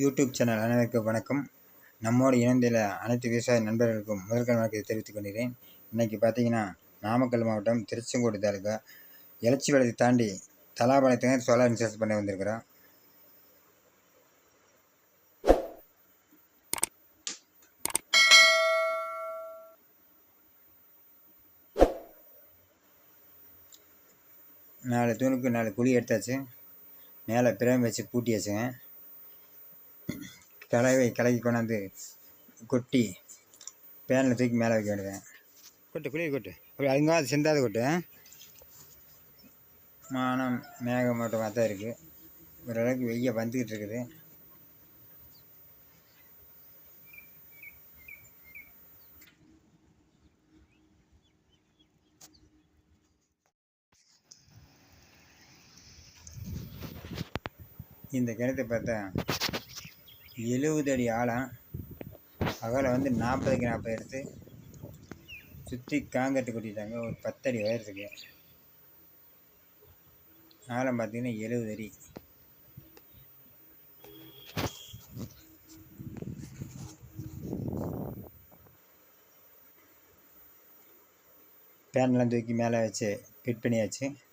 YouTube channel அனைவருக்கும் வணக்கம். நம்மோடு இணைந்துள்ள அனைத்து விவசாய நண்பர்களுக்கும் முதற்கண் வணக்கத்தை தெரிவித்துக் கொள்கிறேன். இன்றைக்கி பார்த்தீங்கன்னா நாமக்கல் மாவட்டம் திருச்செங்கோடு தாலுக்கா எழுச்சி வளத்தை தாண்டி தலாபாளையத்துக்கு சோலார் இன்சூரன்ஸ் பண்ண வந்திருக்கிறோம். நாலு தூணுக்கு நாலு குழி எடுத்தாச்சு. மேலே பிரேம் வச்சு பூட்டியாச்சுங்க. கலவை கலக்கி கொண்டாந்து கொட்டி பேனில் தூக்கி மேலே வைக்க வேண்டியது கொட்டு குழி கொட்டு. அப்படி அங்கே அது சிந்தாத கொட்டு. மானம் மேகமூட்டமாக தான் இருக்குது ஓரளவுக்கு வெய்ய வந்துக்கிட்டு இருக்குது. இந்த கிணத்தை பார்த்தா எழுபது அடி ஆழம். அகலை வந்து நாற்பதுக்கு நாற்பது எடுத்து சுற்றி காங்கட்டு கொட்டிட்டாங்க. ஒரு பத்தடி உயரத்துக்கு. ஆழம் பார்த்தீங்கன்னா எழுபது அடி. பேனெலாம் தூக்கி மேலே வச்சு ஃபிட் பண்ணியாச்சு.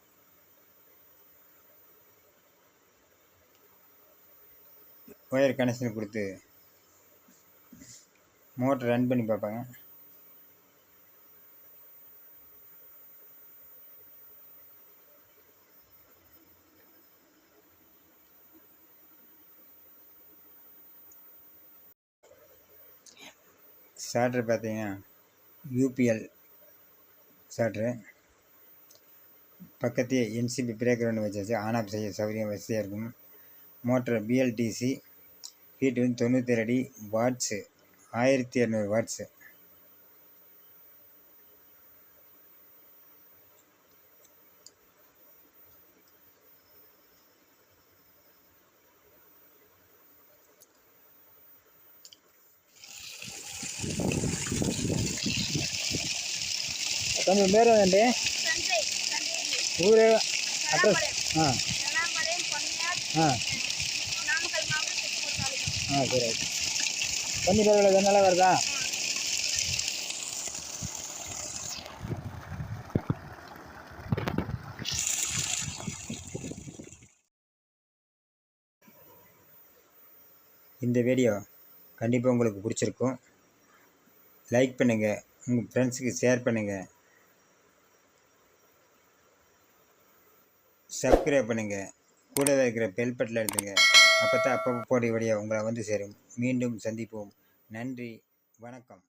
ஒயர் கனெக்ஷன் கொடுத்து மோட்டர் ரன் பண்ணி பார்ப்பாங்க. சாட்ரு பார்த்தீங்கன்னா யூபிஎல் சாட்ரு பக்கத்தையே என்சிபி பிரேக் ஒன்று வச்சாச்சு. ஆன் ஆஃப் செய்ய சௌகரியம் வசதியாக இருக்கும். மோட்டர் பிஎல்டிசி ஹீட் வந்து தொண்ணூற்றி அடி வாட்ஸு ஆயிரத்தி இரநூறு வாட்ஸு తమ పేరు ఏంటండి ఊరు అడ్రస్ ஆ சரி தண்ணி பரவாயில்ல நல்லா வருதா? இந்த வீடியோ கண்டிப்பாக உங்களுக்கு பிடிச்சிருக்கும். லைக் பண்ணுங்கள் உங்கள் ஃப்ரெண்ட்ஸுக்கு ஷேர் பண்ணுங்கள் சப்ஸ்கிரைப் பண்ணுங்கள் கூட இருக்கிற பெல் பட்டில் எடுத்துங்க அப்போ தான் அப்பப்போ போடிய வழியாக உங்களை வந்து சேரும். மீண்டும் சந்திப்போம். நன்றி வணக்கம்.